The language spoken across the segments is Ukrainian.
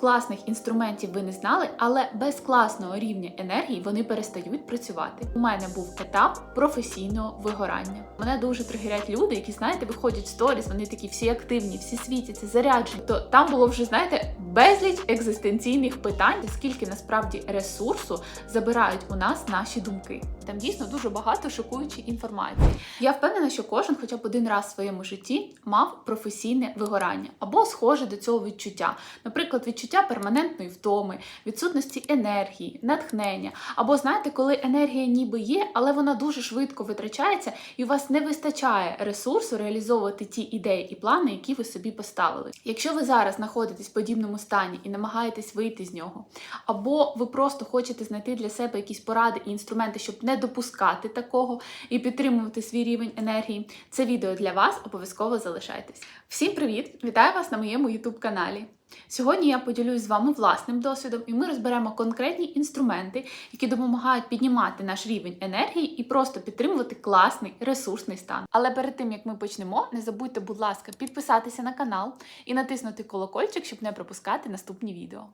класних інструментів ви не знали, але без класного рівня енергії вони перестають працювати. У мене був етап професійного вигорання. Мене дуже тригерять люди, які знаєте, виходять в сторіс, вони такі всі активні, всі світяться, заряджені. То там було вже знаєте безліч екзистенційних питань, скільки насправді ресурсу забирають у нас наші думки. Там дійсно дуже багато шокуючої інформації. Я впевнена, що кожен, хоча б один раз в своєму житті, мав професійне вигорання або схоже до цього відчуття, наприклад, відчуття перманентної втоми, відсутності енергії, натхнення. Або знаєте, коли енергія ніби є, але вона дуже швидко витрачається, і у вас не вистачає ресурсу реалізовувати ті ідеї і плани, які ви собі поставили. Якщо ви зараз знаходитесь в подібному стані і намагаєтесь вийти з нього, або ви просто хочете знайти для себе якісь поради і інструменти, щоб не допускати такого і підтримувати свій рівень енергії, це відео для вас обов'язково залишайтесь. Всім привіт! Вітаю вас на моєму youtube каналі. Сьогодні я поділюсь з вами власним досвідом, і ми розберемо конкретні інструменти, які допомагають піднімати наш рівень енергії і просто підтримувати класний ресурсний стан. Але перед тим як ми почнемо, не забудьте, будь ласка, підписатися на канал і натиснути колокольчик, щоб не пропускати наступні відео.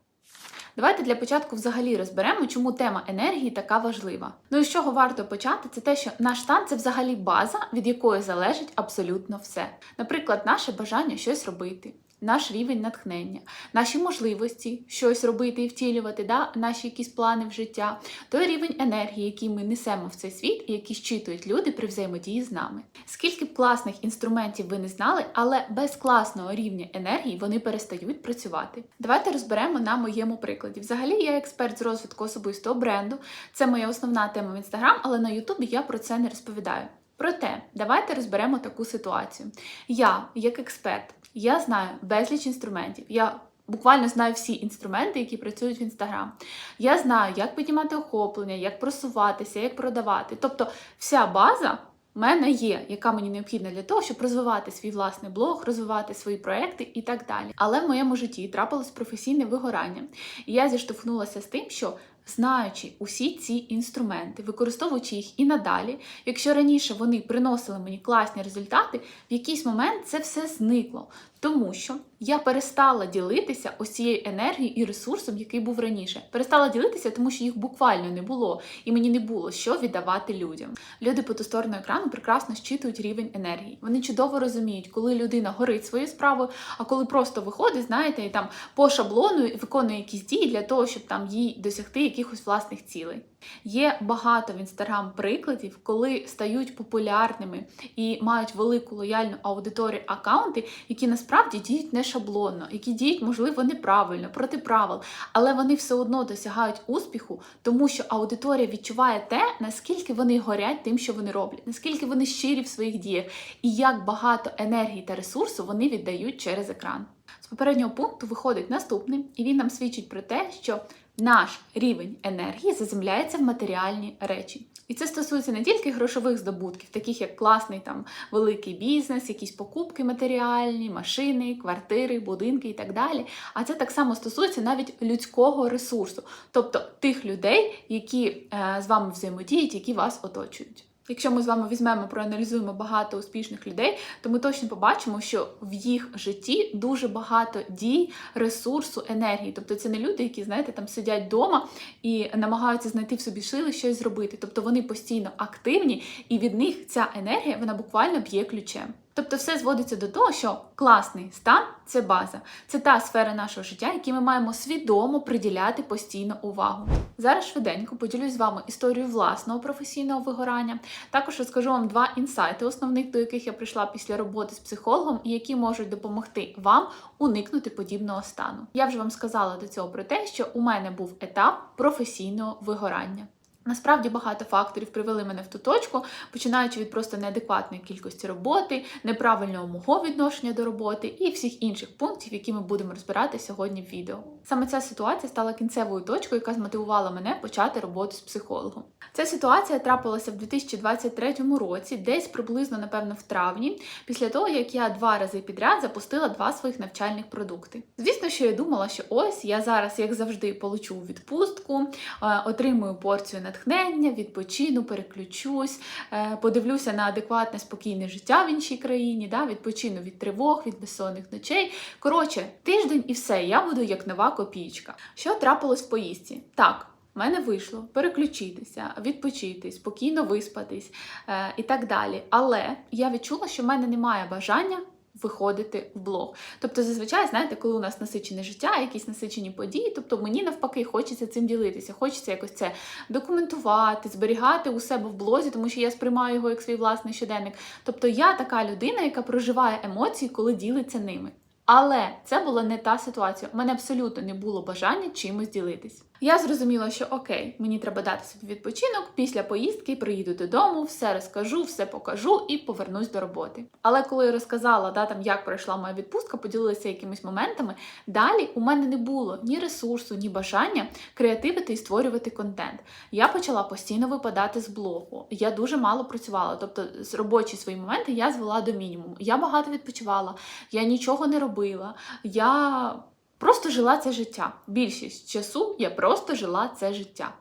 Давайте для початку взагалі розберемо, чому тема енергії така важлива. Ну і з чого варто почати, це те, що наш стан це взагалі база, від якої залежить абсолютно все. Наприклад, наше бажання щось робити. Наш рівень натхнення, наші можливості щось робити і втілювати, да? наші якісь плани в життя, той рівень енергії, який ми несемо в цей світ, і який щитують люди при взаємодії з нами. Скільки б класних інструментів ви не знали, але без класного рівня енергії вони перестають працювати. Давайте розберемо на моєму прикладі. Взагалі, я експерт з розвитку особистого бренду. Це моя основна тема в інстаграм, але на Ютубі я про це не розповідаю. Проте, давайте розберемо таку ситуацію. Я, як експерт, я знаю безліч інструментів. Я буквально знаю всі інструменти, які працюють в інстаграм. Я знаю, як піднімати охоплення, як просуватися, як продавати. Тобто, вся база. в мене є, яка мені необхідна для того, щоб розвивати свій власний блог, розвивати свої проекти і так далі. Але в моєму житті трапилось професійне вигорання, і я зіштовхнулася з тим, що знаючи усі ці інструменти, використовуючи їх і надалі, якщо раніше вони приносили мені класні результати, в якийсь момент це все зникло. Тому що я перестала ділитися ось цією енергією і ресурсом, який був раніше. Перестала ділитися, тому що їх буквально не було, і мені не було що віддавати людям. Люди по ту сторону екрану прекрасно щитують рівень енергії. Вони чудово розуміють, коли людина горить своєю справою, а коли просто виходить, знаєте, і там по шаблону виконує якісь дії для того, щоб там їй досягти якихось власних цілей. Є багато в інстаграм прикладів, коли стають популярними і мають велику лояльну аудиторію аккаунти, які насправді діють не шаблонно, які діють, можливо, неправильно, проти правил, але вони все одно досягають успіху, тому що аудиторія відчуває те, наскільки вони горять тим, що вони роблять, наскільки вони щирі в своїх діях, і як багато енергії та ресурсу вони віддають через екран. З попереднього пункту виходить наступний, і він нам свідчить про те, що наш рівень енергії заземляється в матеріальні речі. І це стосується не тільки грошових здобутків, таких як класний там великий бізнес, якісь покупки матеріальні, машини, квартири, будинки і так далі. А це так само стосується навіть людського ресурсу, тобто тих людей, які е, з вами взаємодіють, які вас оточують. Якщо ми з вами візьмемо, проаналізуємо багато успішних людей, то ми точно побачимо, що в їх житті дуже багато дій, ресурсу, енергії. Тобто це не люди, які, знаєте, там сидять вдома і намагаються знайти в собі сили щось зробити. Тобто вони постійно активні, і від них ця енергія вона буквально б'є ключем. Тобто все зводиться до того, що класний стан це база, це та сфера нашого життя, якій ми маємо свідомо приділяти постійно увагу. Зараз швиденько поділюсь з вами історією власного професійного вигорання. Також розкажу вам два інсайти, основних до яких я прийшла після роботи з психологом, і які можуть допомогти вам уникнути подібного стану. Я вже вам сказала до цього про те, що у мене був етап професійного вигорання. Насправді багато факторів привели мене в ту точку, починаючи від просто неадекватної кількості роботи, неправильного мого відношення до роботи і всіх інших пунктів, які ми будемо розбирати сьогодні в відео. Саме ця ситуація стала кінцевою точкою, яка змотивувала мене почати роботу з психологом. Ця ситуація трапилася в 2023 році, десь приблизно, напевно, в травні, після того, як я два рази підряд запустила два своїх навчальних продукти. Звісно, що я думала, що ось я зараз, як завжди, получу відпустку, е, отримую порцію натхнення, відпочину, переключусь, е, подивлюся на адекватне спокійне життя в іншій країні, да, відпочину від тривог, від безсонних ночей. Коротше, тиждень і все, я буду як нова копійка. Що трапилось в поїздці? Так. в мене вийшло переключитися, відпочити, спокійно виспатись е, і так далі. Але я відчула, що в мене немає бажання виходити в блог. Тобто, зазвичай, знаєте, коли у нас насичене життя, якісь насичені події, тобто мені навпаки хочеться цим ділитися, хочеться якось це документувати, зберігати у себе в блозі, тому що я сприймаю його як свій власний щоденник. Тобто я така людина, яка проживає емоції, коли ділиться ними. Але це була не та ситуація. У мене абсолютно не було бажання чимось ділитись. Я зрозуміла, що окей, мені треба дати собі відпочинок. Після поїздки приїду додому, все розкажу, все покажу і повернусь до роботи. Але коли я розказала, да, там, як пройшла моя відпустка, поділилася якимись моментами, далі у мене не було ні ресурсу, ні бажання креативити і створювати контент. Я почала постійно випадати з блогу. Я дуже мало працювала, тобто з робочі свої моменти я звела до мінімуму. Я багато відпочивала, я нічого не робила. Я Просто жила це життя. Більшість часу я просто жила це життя.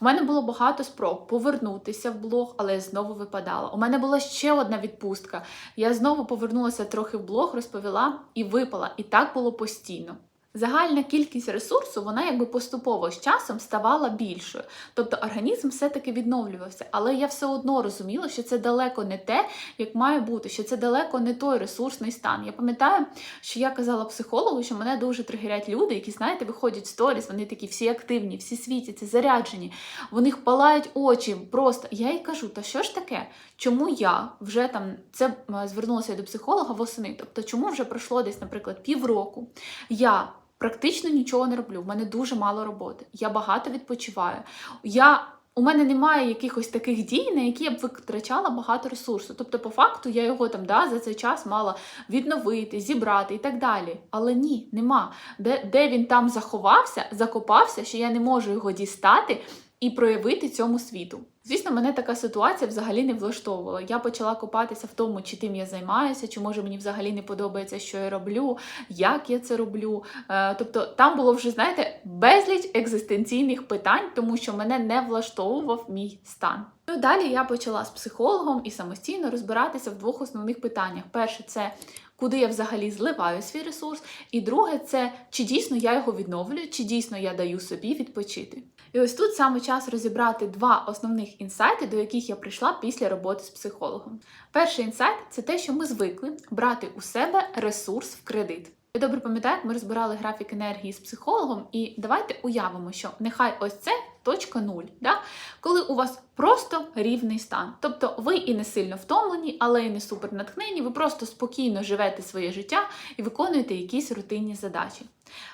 У мене було багато спроб повернутися в блог, але я знову випадала. У мене була ще одна відпустка. Я знову повернулася трохи в блог, розповіла і випала. І так було постійно загальна кількість ресурсу вона якби поступово з часом ставала більшою. Тобто організм все-таки відновлювався. Але я все одно розуміла, що це далеко не те, як має бути, що це далеко не той ресурсний стан. Я пам'ятаю, що я казала психологу, що мене дуже тригерять люди, які, знаєте, виходять сторіс, вони такі всі активні, всі світяться, заряджені, в них палають очі. Просто я їй кажу, та що ж таке? Чому я вже там це звернулася до психолога восени? Тобто, чому вже пройшло десь, наприклад, півроку? Я практично нічого не роблю. В мене дуже мало роботи. Я багато відпочиваю. Я у мене немає якихось таких дій, на які я б витрачала багато ресурсу. Тобто, по факту, я його там да, за цей час мала відновити, зібрати і так далі. Але ні, нема. Де, Де він там заховався, закопався, що я не можу його дістати і проявити цьому світу. Звісно, мене така ситуація взагалі не влаштовувала. Я почала копатися в тому, чи тим я займаюся, чи може мені взагалі не подобається, що я роблю, як я це роблю. Е, тобто там було вже, знаєте, безліч екзистенційних питань, тому що мене не влаштовував мій стан. Ну, Далі я почала з психологом і самостійно розбиратися в двох основних питаннях. Перше, це куди я взагалі зливаю свій ресурс, і друге, це чи дійсно я його відновлюю, чи дійсно я даю собі відпочити. І ось тут саме час розібрати два основних інсайти, до яких я прийшла після роботи з психологом. Перший інсайт це те, що ми звикли брати у себе ресурс в кредит. Я добре пам'ятаю, ми розбирали графік енергії з психологом, і давайте уявимо, що нехай ось це точка нуль, да? коли у вас просто рівний стан. Тобто ви і не сильно втомлені, але і не супер натхнені, ви просто спокійно живете своє життя і виконуєте якісь рутинні задачі.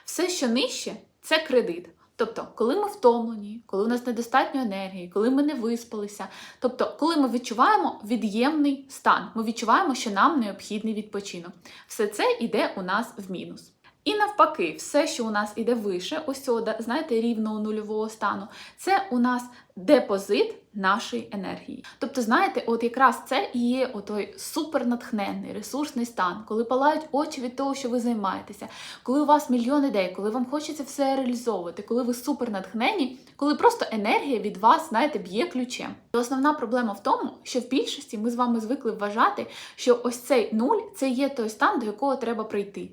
Все, що нижче, це кредит. Тобто, коли ми втомлені, коли у нас недостатньо енергії, коли ми не виспалися, тобто, коли ми відчуваємо від'ємний стан, ми відчуваємо, що нам необхідний відпочинок. Все це йде у нас в мінус. І навпаки, все, що у нас іде вище, ось цього, знаєте, рівного нульового стану, це у нас депозит нашої енергії. Тобто, знаєте, от якраз це і є отой супернатхненний ресурсний стан, коли палають очі від того, що ви займаєтеся, коли у вас мільйон ідей, коли вам хочеться все реалізовувати, коли ви супернатхнені, коли просто енергія від вас, знаєте, б'є ключем. І основна проблема в тому, що в більшості ми з вами звикли вважати, що ось цей нуль це є той стан, до якого треба прийти.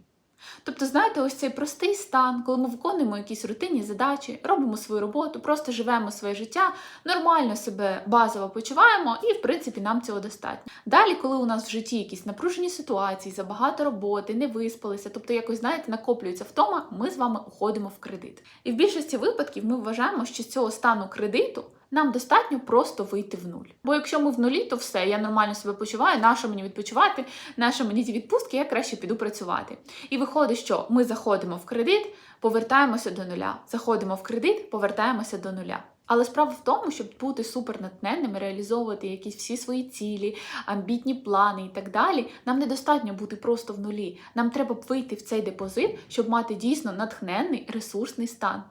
Тобто, знаєте, ось цей простий стан, коли ми виконуємо якісь рутинні задачі, робимо свою роботу, просто живемо своє життя, нормально себе базово почуваємо, і, в принципі, нам цього достатньо. Далі, коли у нас в житті якісь напружені ситуації, забагато роботи, не виспалися, тобто якось, знаєте, накоплюється втома, ми з вами уходимо в кредит. І в більшості випадків ми вважаємо, що з цього стану кредиту. Нам достатньо просто вийти в нуль. Бо якщо ми в нулі, то все, я нормально себе почуваю, нащо мені відпочивати, нащо мені ці відпустки, я краще піду працювати. І виходить, що ми заходимо в кредит, повертаємося до нуля. Заходимо в кредит, повертаємося до нуля. Але справа в тому, щоб бути супернатненними, реалізовувати якісь всі свої цілі, амбітні плани і так далі, нам недостатньо бути просто в нулі. Нам треба вийти в цей депозит, щоб мати дійсно натхненний ресурсний стан.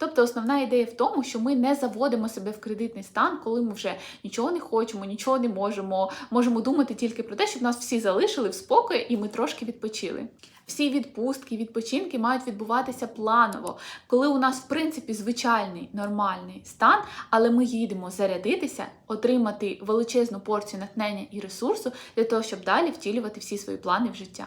Тобто основна ідея в тому, що ми не заводимо себе в кредитний стан, коли ми вже нічого не хочемо, нічого не можемо, можемо думати тільки про те, щоб нас всі залишили в спокої і ми трошки відпочили. Всі відпустки, відпочинки мають відбуватися планово, коли у нас, в принципі, звичайний нормальний стан, але ми їдемо зарядитися, отримати величезну порцію натхнення і ресурсу для того, щоб далі втілювати всі свої плани в життя.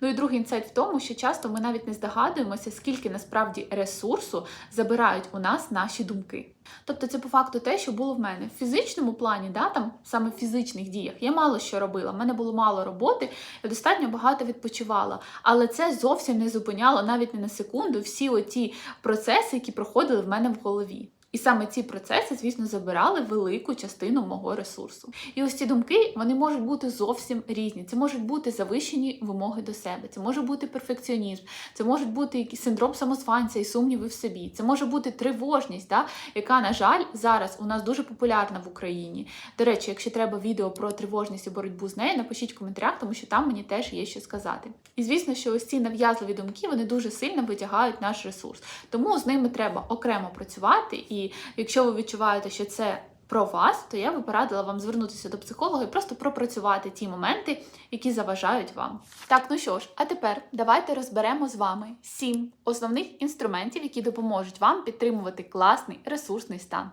Ну і другий інсайт в тому, що часто ми навіть не здогадуємося, скільки насправді ресурсу забирають у нас наші думки. Тобто це по факту те, що було в мене в фізичному плані, да, там саме в фізичних діях. Я мало що робила, в мене було мало роботи, я достатньо багато відпочивала. Але це зовсім не зупиняло навіть не на секунду всі оті процеси, які проходили в мене в голові. І саме ці процеси, звісно, забирали велику частину мого ресурсу. І ось ці думки вони можуть бути зовсім різні. Це можуть бути завищені вимоги до себе, це може бути перфекціонізм, це може бути якийсь синдром самозванця і сумніви в собі. Це може бути тривожність, да, яка, на жаль, зараз у нас дуже популярна в Україні. До речі, якщо треба відео про тривожність і боротьбу з нею, напишіть в коментарях, тому що там мені теж є що сказати. І звісно, що ось ці нав'язливі думки вони дуже сильно витягають наш ресурс. Тому з ними треба окремо працювати. І якщо ви відчуваєте, що це про вас, то я би порадила вам звернутися до психолога і просто пропрацювати ті моменти, які заважають вам. Так, ну що ж, а тепер давайте розберемо з вами сім основних інструментів, які допоможуть вам підтримувати класний ресурсний стан.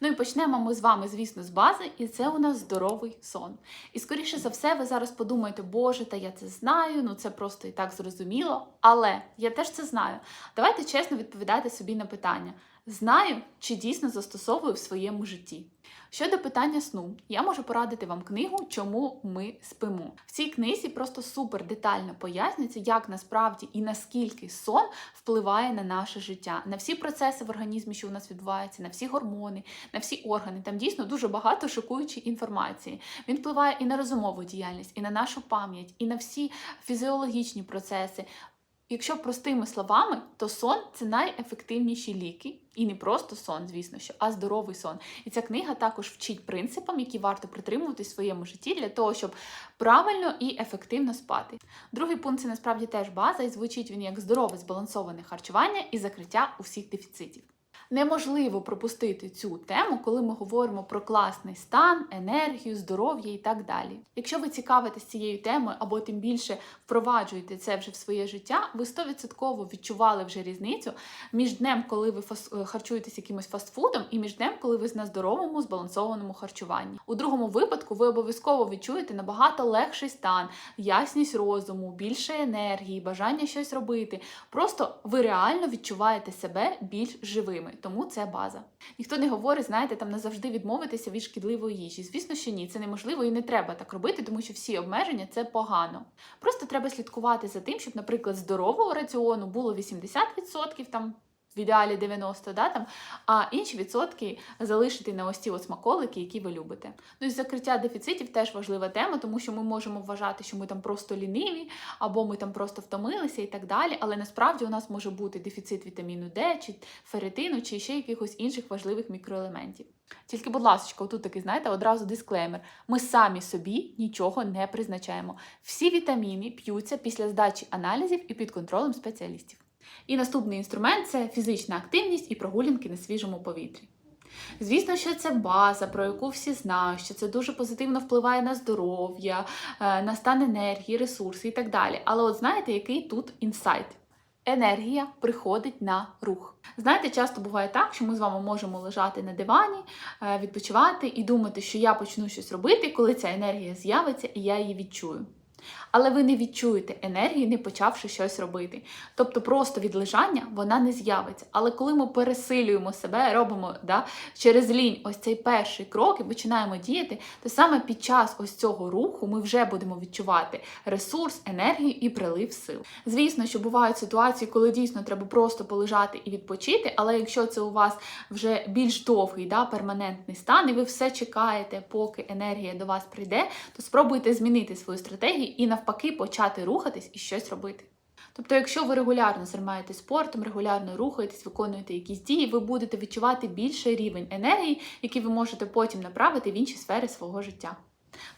Ну і почнемо ми з вами, звісно, з бази, і це у нас здоровий сон. І скоріше за все, ви зараз подумаєте, Боже, та я це знаю, ну це просто і так зрозуміло. Але я теж це знаю. Давайте чесно відповідати собі на питання: знаю чи дійсно застосовую в своєму житті. Щодо питання сну, я можу порадити вам книгу Чому ми спимо. В цій книзі просто супер детально пояснюється, як насправді і наскільки сон впливає на наше життя, на всі процеси в організмі, що у нас відбуваються, на всі гормони, на всі органи. Там дійсно дуже багато шокуючої інформації. Він впливає і на розумову діяльність, і на нашу пам'ять, і на всі фізіологічні процеси. Якщо простими словами, то сон це найефективніші ліки, і не просто сон, звісно, що, а здоровий сон. І ця книга також вчить принципам, які варто притримувати в своєму житті для того, щоб правильно і ефективно спати. Другий пункт це насправді теж база, і звучить він як здорове збалансоване харчування і закриття усіх дефіцитів. Неможливо пропустити цю тему, коли ми говоримо про класний стан, енергію, здоров'я і так далі. Якщо ви цікавитесь цією темою або тим більше впроваджуєте це вже в своє життя, ви 100% відчували вже різницю між днем, коли ви фас- харчуєтесь якимось фастфудом, і між днем, коли ви на здоровому збалансованому харчуванні. У другому випадку ви обов'язково відчуєте набагато легший стан, ясність розуму, більше енергії, бажання щось робити. Просто ви реально відчуваєте себе більш живими тому це база. Ніхто не говорить, знаєте, там назавжди відмовитися від шкідливої їжі. Звісно, що ні, це неможливо і не треба так робити, тому що всі обмеження це погано. Просто треба слідкувати за тим, щоб, наприклад, здорового раціону було 80% там. В ідеалі 90, да, там, а інші відсотки залишити на ось ці от смаколики, які ви любите. Ну і закриття дефіцитів теж важлива тема, тому що ми можемо вважати, що ми там просто ліниві, або ми там просто втомилися і так далі. Але насправді у нас може бути дефіцит вітаміну Д, чи ферритину, чи ще якихось інших важливих мікроелементів. Тільки, будь ласка, тут такий, знаєте, одразу дисклеймер. Ми самі собі нічого не призначаємо. Всі вітаміни п'ються після здачі аналізів і під контролем спеціалістів. І наступний інструмент це фізична активність і прогулянки на свіжому повітрі. Звісно, що це база, про яку всі знають, що це дуже позитивно впливає на здоров'я, е, на стан енергії, ресурси і так далі. Але от знаєте, який тут інсайт? Енергія приходить на рух. Знаєте, часто буває так, що ми з вами можемо лежати на дивані, е, відпочивати і думати, що я почну щось робити, коли ця енергія з'явиться і я її відчую. Але ви не відчуєте енергії, не почавши щось робити. Тобто просто від лежання вона не з'явиться. Але коли ми пересилюємо себе, робимо да, через лінь ось цей перший крок і починаємо діяти, то саме під час ось цього руху ми вже будемо відчувати ресурс, енергію і прилив сил. Звісно, що бувають ситуації, коли дійсно треба просто полежати і відпочити, але якщо це у вас вже більш довгий да, перманентний стан, і ви все чекаєте, поки енергія до вас прийде, то спробуйте змінити свою стратегію і навпаки почати рухатись і щось робити. Тобто, якщо ви регулярно займаєтесь спортом, регулярно рухаєтесь, виконуєте якісь дії, ви будете відчувати більший рівень енергії, який ви можете потім направити в інші сфери свого життя.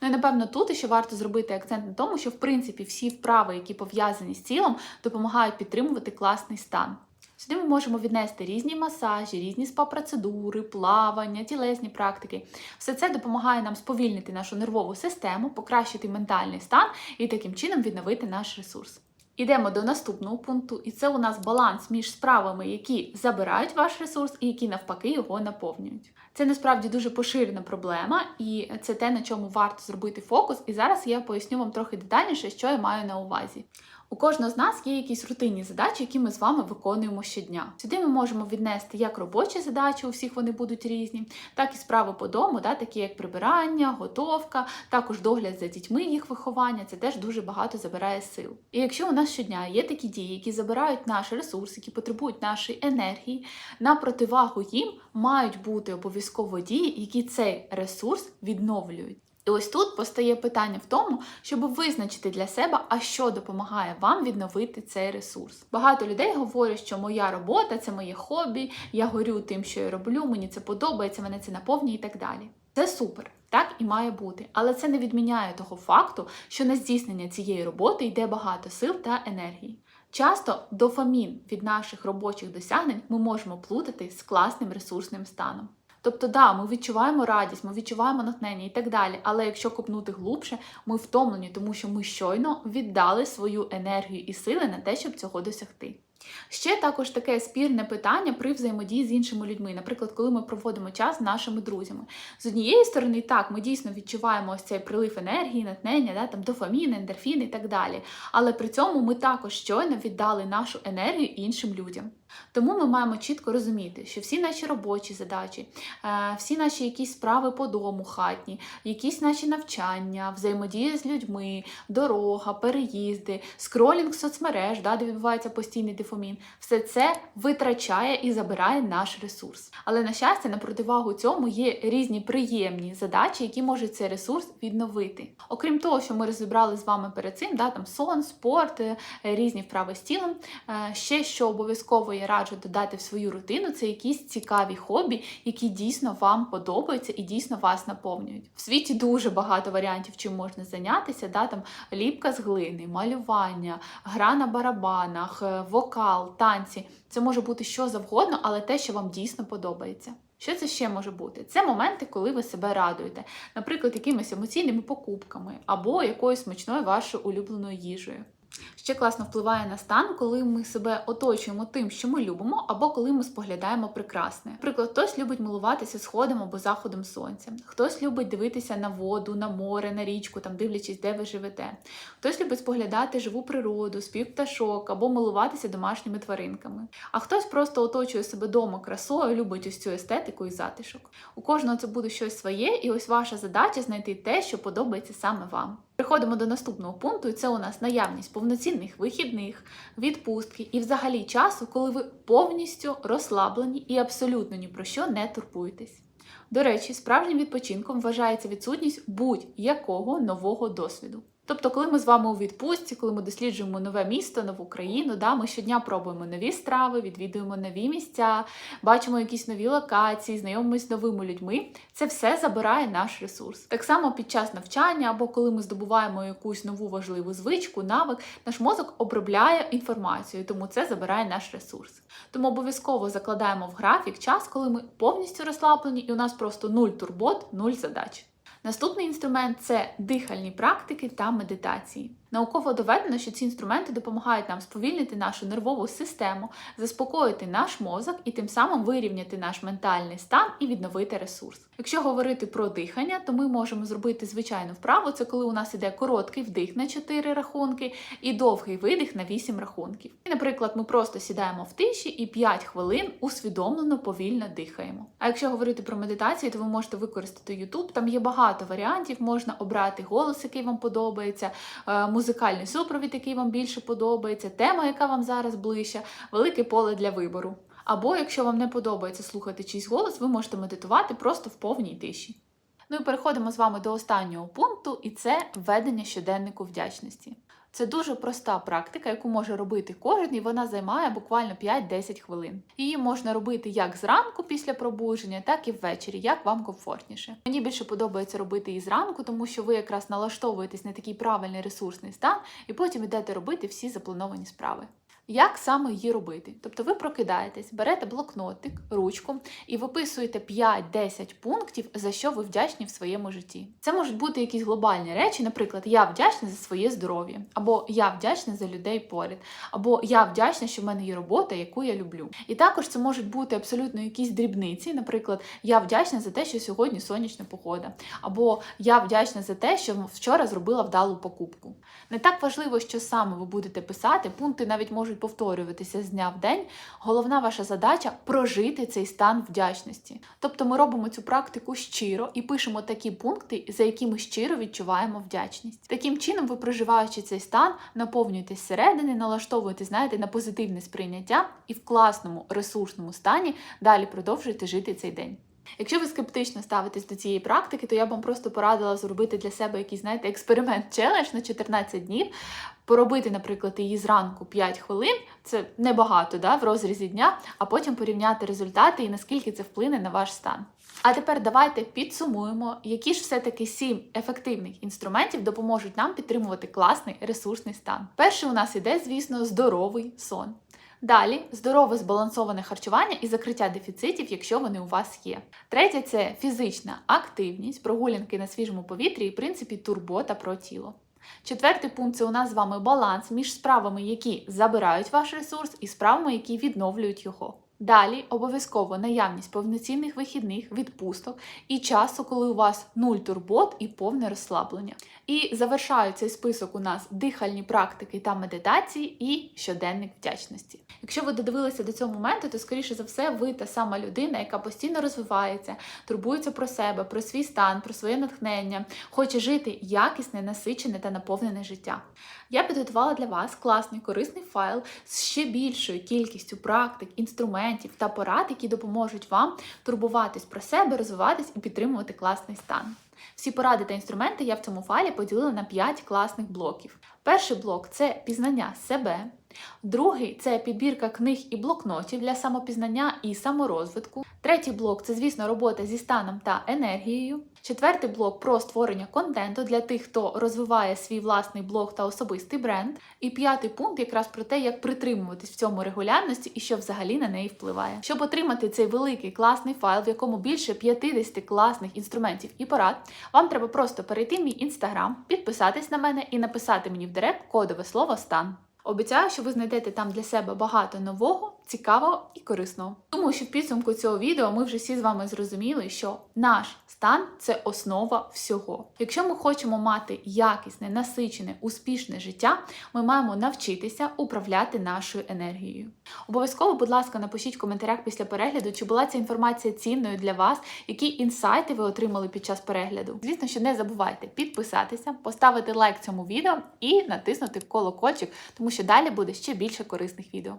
Ну і напевно тут ще варто зробити акцент на тому, що в принципі всі вправи, які пов'язані з тілом, допомагають підтримувати класний стан. Сюди ми можемо віднести різні масажі, різні спа-процедури, плавання, тілесні практики. Все це допомагає нам сповільнити нашу нервову систему, покращити ментальний стан і таким чином відновити наш ресурс. Ідемо до наступного пункту, і це у нас баланс між справами, які забирають ваш ресурс, і які навпаки його наповнюють. Це насправді дуже поширена проблема, і це те, на чому варто зробити фокус. І зараз я поясню вам трохи детальніше, що я маю на увазі. У кожного з нас є якісь рутинні задачі, які ми з вами виконуємо щодня. Сюди ми можемо віднести як робочі задачі, у всіх вони будуть різні, так і справи по дому, да, такі як прибирання, готовка, також догляд за дітьми, їх виховання. Це теж дуже багато забирає сил. І якщо у нас щодня є такі дії, які забирають наш ресурс, які потребують нашої енергії, на противагу їм мають бути обов'язково дії, які цей ресурс відновлюють. І ось тут постає питання в тому, щоб визначити для себе, а що допомагає вам відновити цей ресурс. Багато людей говорять, що моя робота це моє хобі, я горю тим, що я роблю, мені це подобається, мене це наповнює і так далі. Це супер, так і має бути, але це не відміняє того факту, що на здійснення цієї роботи йде багато сил та енергії. Часто дофамін від наших робочих досягнень ми можемо плутати з класним ресурсним станом. Тобто, да, ми відчуваємо радість, ми відчуваємо натхнення і так далі. Але якщо копнути глубше, ми втомлені, тому що ми щойно віддали свою енергію і сили на те, щоб цього досягти. Ще також таке спірне питання при взаємодії з іншими людьми, наприклад, коли ми проводимо час з нашими друзями. З однієї сторони, так, ми дійсно відчуваємо ось цей прилив енергії, натхнення, да, там дофамін, ендорфін і так далі. Але при цьому ми також щойно віддали нашу енергію іншим людям. Тому ми маємо чітко розуміти, що всі наші робочі задачі, е, всі наші якісь справи по дому хатні, якісь наші навчання, взаємодія з людьми, дорога, переїзди, скролінг соцмереж, да, де відбувається постійний дефомін, все це витрачає і забирає наш ресурс. Але на щастя, на противагу цьому є різні приємні задачі, які можуть цей ресурс відновити. Окрім того, що ми розібрали з вами перед цим, да, там сон, спорт, е, різні вправи з тілом, е, ще що обов'язково раджу додати в свою рутину, це якісь цікаві хобі, які дійсно вам подобаються і дійсно вас наповнюють. В світі дуже багато варіантів, чим можна зайнятися. Да? Там ліпка з глини, малювання, гра на барабанах, е, вокал, танці. Це може бути що завгодно, але те, що вам дійсно подобається. Що це ще може бути? Це моменти, коли ви себе радуєте, наприклад, якимись емоційними покупками або якоюсь смачною вашою улюбленою їжею. Ще класно впливає на стан, коли ми себе оточуємо тим, що ми любимо, або коли ми споглядаємо прекрасне. Наприклад, хтось любить милуватися сходом або заходом сонця, хтось любить дивитися на воду, на море, на річку, там дивлячись, де ви живете. Хтось любить споглядати живу природу, спів пташок або милуватися домашніми тваринками. А хтось просто оточує себе дома красою, любить ось цю естетику і затишок. У кожного це буде щось своє, і ось ваша задача знайти те, що подобається саме вам. Приходимо до наступного пункту, і це у нас наявність повноцінних вихідних, відпустки і взагалі часу, коли ви повністю розслаблені і абсолютно ні про що не турбуєтесь. До речі, справжнім відпочинком вважається відсутність будь-якого нового досвіду. Тобто, коли ми з вами у відпустці, коли ми досліджуємо нове місто, нову країну, да, ми щодня пробуємо нові страви, відвідуємо нові місця, бачимо якісь нові локації, знайомимося з новими людьми. Це все забирає наш ресурс. Так само під час навчання або коли ми здобуваємо якусь нову важливу звичку, навик, наш мозок обробляє інформацію, тому це забирає наш ресурс. Тому обов'язково закладаємо в графік час, коли ми повністю розслаблені, і у нас просто нуль турбот, нуль задач. Наступний інструмент це дихальні практики та медитації. Науково доведено, що ці інструменти допомагають нам сповільнити нашу нервову систему, заспокоїти наш мозок і тим самим вирівняти наш ментальний стан і відновити ресурс. Якщо говорити про дихання, то ми можемо зробити звичайну вправу. Це коли у нас іде короткий вдих на 4 рахунки і довгий видих на 8 рахунків. І, наприклад, ми просто сідаємо в тиші і 5 хвилин усвідомлено повільно дихаємо. А якщо говорити про медитацію, то ви можете використати YouTube, там є багато варіантів, можна обрати голос, який вам подобається, е, музикальний супровід, який вам більше подобається, тема, яка вам зараз ближча, велике поле для вибору. Або, якщо вам не подобається слухати чийсь голос, ви можете медитувати просто в повній тиші. Ну і переходимо з вами до останнього пункту, і це введення щоденнику вдячності. Це дуже проста практика, яку може робити кожен, і вона займає буквально 5-10 хвилин. Її можна робити як зранку після пробудження, так і ввечері, як вам комфортніше. Мені більше подобається робити і зранку, тому що ви якраз налаштовуєтесь на такий правильний ресурсний стан, і потім йдете робити всі заплановані справи. Як саме її робити? Тобто ви прокидаєтесь, берете блокнотик, ручку і виписуєте 5-10 пунктів, за що ви вдячні в своєму житті. Це можуть бути якісь глобальні речі, наприклад, я вдячна за своє здоров'я, або я вдячна за людей поряд, або я вдячна, що в мене є робота, яку я люблю. І також це можуть бути абсолютно якісь дрібниці. Наприклад, я вдячна за те, що сьогодні сонячна погода, або я вдячна за те, що вчора зробила вдалу покупку. Не так важливо, що саме ви будете писати, пункти навіть можуть повторюватися з дня в день. Головна ваша задача прожити цей стан вдячності. Тобто ми робимо цю практику щиро і пишемо такі пункти, за які ми щиро відчуваємо вдячність. Таким чином, ви проживаючи цей стан, наповнюєтесь зсередини, налаштовуєте, знаєте, на позитивне сприйняття і в класному ресурсному стані далі продовжуєте жити цей день. Якщо ви скептично ставитесь до цієї практики, то я б вам просто порадила зробити для себе якийсь, знаєте, експеримент челендж на 14 днів, поробити, наприклад, її зранку 5 хвилин, це небагато да, в розрізі дня, а потім порівняти результати і наскільки це вплине на ваш стан. А тепер давайте підсумуємо, які ж все-таки сім ефективних інструментів допоможуть нам підтримувати класний ресурсний стан. Перший у нас іде, звісно, здоровий сон. Далі здорове збалансоване харчування і закриття дефіцитів, якщо вони у вас є. Третє це фізична активність, прогулянки на свіжому повітрі і, в принципі, турбота про тіло. Четвертий пункт це у нас з вами баланс між справами, які забирають ваш ресурс, і справами, які відновлюють його. Далі обов'язково наявність повноцінних вихідних, відпусток і часу, коли у вас нуль турбот і повне розслаблення. І завершають цей список у нас дихальні практики та медитації і щоденник вдячності. Якщо ви додивилися до цього моменту, то скоріше за все ви та сама людина, яка постійно розвивається, турбується про себе, про свій стан, про своє натхнення, хоче жити якісне, насичене та наповнене життя. Я підготувала для вас класний корисний файл з ще більшою кількістю практик, інструментів та порад, які допоможуть вам турбуватись про себе, розвиватись і підтримувати класний стан. Всі поради та інструменти я в цьому файлі поділила на 5 класних блоків. Перший блок це пізнання себе. Другий це підбірка книг і блокнотів для самопізнання і саморозвитку. Третій блок це, звісно, робота зі станом та енергією. Четвертий блок про створення контенту для тих, хто розвиває свій власний блог та особистий бренд. І п'ятий пункт якраз про те, як притримуватись в цьому регулярності і що взагалі на неї впливає. Щоб отримати цей великий класний файл, в якому більше 50 класних інструментів і порад, вам треба просто перейти в мій інстаграм, підписатись на мене і написати мені в директ кодове слово стан. Обіцяю, що ви знайдете там для себе багато нового, цікавого і корисного. Думаю, що в підсумку цього відео ми вже всі з вами зрозуміли, що наш стан це основа всього. Якщо ми хочемо мати якісне, насичене, успішне життя, ми маємо навчитися управляти нашою енергією. Обов'язково, будь ласка, напишіть в коментарях після перегляду, чи була ця інформація цінною для вас, які інсайти ви отримали під час перегляду. Звісно, що не забувайте підписатися, поставити лайк цьому відео і натиснути колокольчик, тому що далі буде ще більше корисних відео.